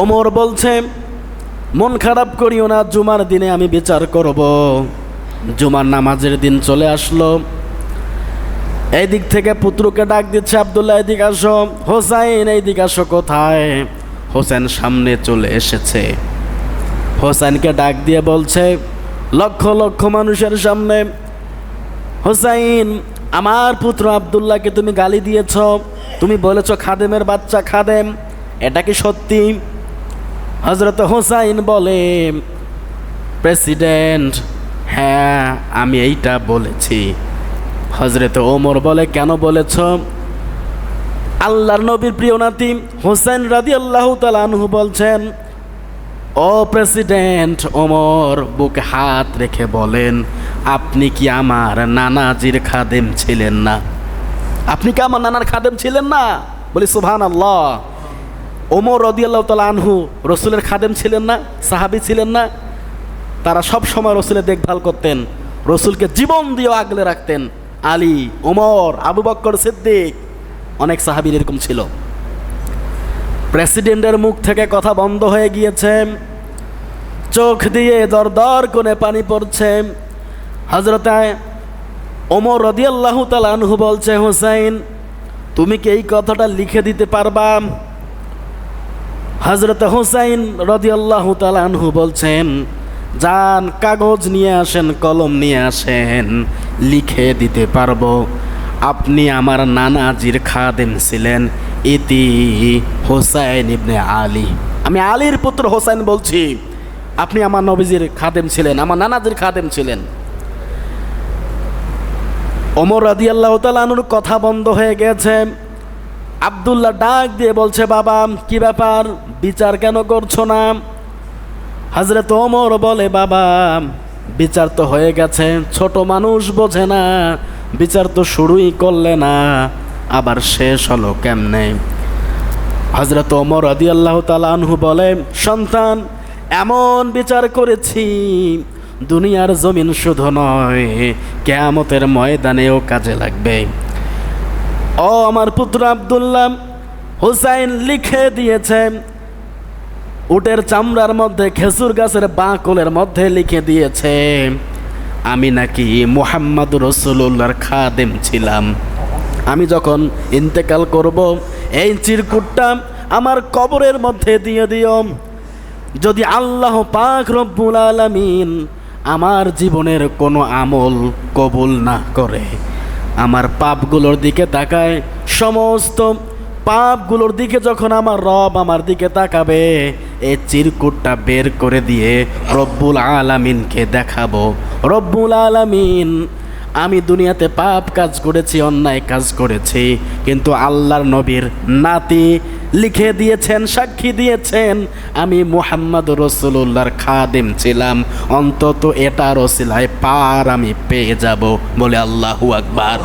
ওমর বলছে, মন খারাপ করিও না, জুমার দিনে আমি বিচার করব। জুমার নামাজের দিন চলে আসলো। এই দিক থেকে পুত্রকে ডাক দিচ্ছে, আবদুল্লাহ, এদিক আসো। হোসাইন এই দিক আসো কোথায়? হোসেন সামনে চলে এসেছে। হোসেনকে ডাক দিয়ে বলছে, লক্ষ লক্ষ মানুষের সামনে। হোসাইন, আমার পুত্র আবদুল্লাহকে তুমি গালি দিয়েছ। তুমি বলেছ খাদেমের বাচ্চা খাদেম। এটা কি সত্যি? হজরত হোসাইন বলে, প্রেসিডেন্ট হ্যাঁ আমি এইটা বলেছি। হজরত ওমর বলে, কেন বলেছ? আল্লাহর নবীর প্রিয় নাতি হোসেন রাদি আল্লাহ তালানহু বলছেন, ও প্রেসিডেন্ট ওমর, বুকে হাত রেখে বলেন, আপনি কি আমার নানাজির খাদেম ছিলেন না? আপনি কি আমার নানার খাদেম ছিলেন না? বলি সুভান আল্লাহ ওমর রদিয়াল্লাহ তালা আনহু রসুলের খাদেম ছিলেন না, সাহাবি ছিলেন না। তারা সব সময় রসুলের দেখভাল করতেন, রসুলকে জীবন দিয়েও আগলে রাখতেন। আলী, ওমর, আবু বক্কর, সিদ্দিক, অনেক সাহাবির এরকম ছিল। প্রেসিডেন্টের মুখ থেকে কথা বন্ধ হয়ে গিয়েছে। চোখ দিয়ে দর দর করে পানি পড়ছে। হজরত ওমর রদিয়াল্লাহ তালানহু বলছে, হোসাইন, তুমি কি এই কথাটা লিখে দিতে পারবা? হজরত হোসাইন রদিয়াল্লাহ তালানহু বলছেন যান কাগজ নিয়ে আসেন, কলম নিয়ে আসেন, লিখে দিতে পারব। আপনি আমার নানাজির খাদেম ছিলেন, ইতি হোসাইন ইবনে আলী। আমি আলীর পুত্র হোসাইন বলছি, আপনি আমার নবীজির খাদেম ছিলেন, আমার নানাজির খাদেম ছিলেন। অমর রাদি আল্লাহ তালানুর কথা বন্ধ হয়ে গেছে। আবদুল্লাহ ডাক দিয়ে বলছে, বাবা, কি ব্যাপার? বিচার কেন করছ না? হাজরত ওমর বলে, বাবা, বিচার তো হয়ে গেছে। ছোট মানুষ বোঝে না, বিচার তো শুরুই করলে না, আবার শেষ হলো কেমনে? হজরত ওমর আদি আল্লাহ আনহু বলে, সন্তান, এমন বিচার করেছি, দুনিয়ার জমিন শুধু নয়, কেয়ামতের ময়দানেও কাজে লাগবে। ও আমার পুত্র আবদুল্লাহ, হুসাইন লিখে দিয়েছে, উটের চামড়ার মধ্যে খেজুর গাছের বাঁকলের মধ্যে লিখে দিয়েছে, আমি নাকি মোহাম্মদ রসুল্লাহর খাদেম ছিলাম। আমি যখন ইন্তেকাল করব, এই চিরকুটটা আমার কবরের মধ্যে দিয়ে দিও। যদি আল্লাহ পাক রব্বুল আলামিন আমার জীবনের কোনো আমল কবুল না করে আমার পাপগুলোর দিকে তাকায়। সমস্ত পাপগুলোর দিকে যখন আমার রব আমার দিকে তাকাবে, এ চিরকুটটা বের করে দিয়ে রব্বুল আলামিনকে দেখাবো। রব্বুল আলামিন, আমি দুনিয়াতে পাপ কাজ করেছি, অন্যায় কাজ করেছি, কিন্তু আল্লাহর নবীর নাতি লিখে দিয়েছেন, সাক্ষী দিয়েছেন, আমি মোহাম্মদ রসুল্লাহর খাদেম ছিলাম। অন্তত এটা রসিলায় পার আমি পেয়ে যাব বলে আল্লাহু আকবার।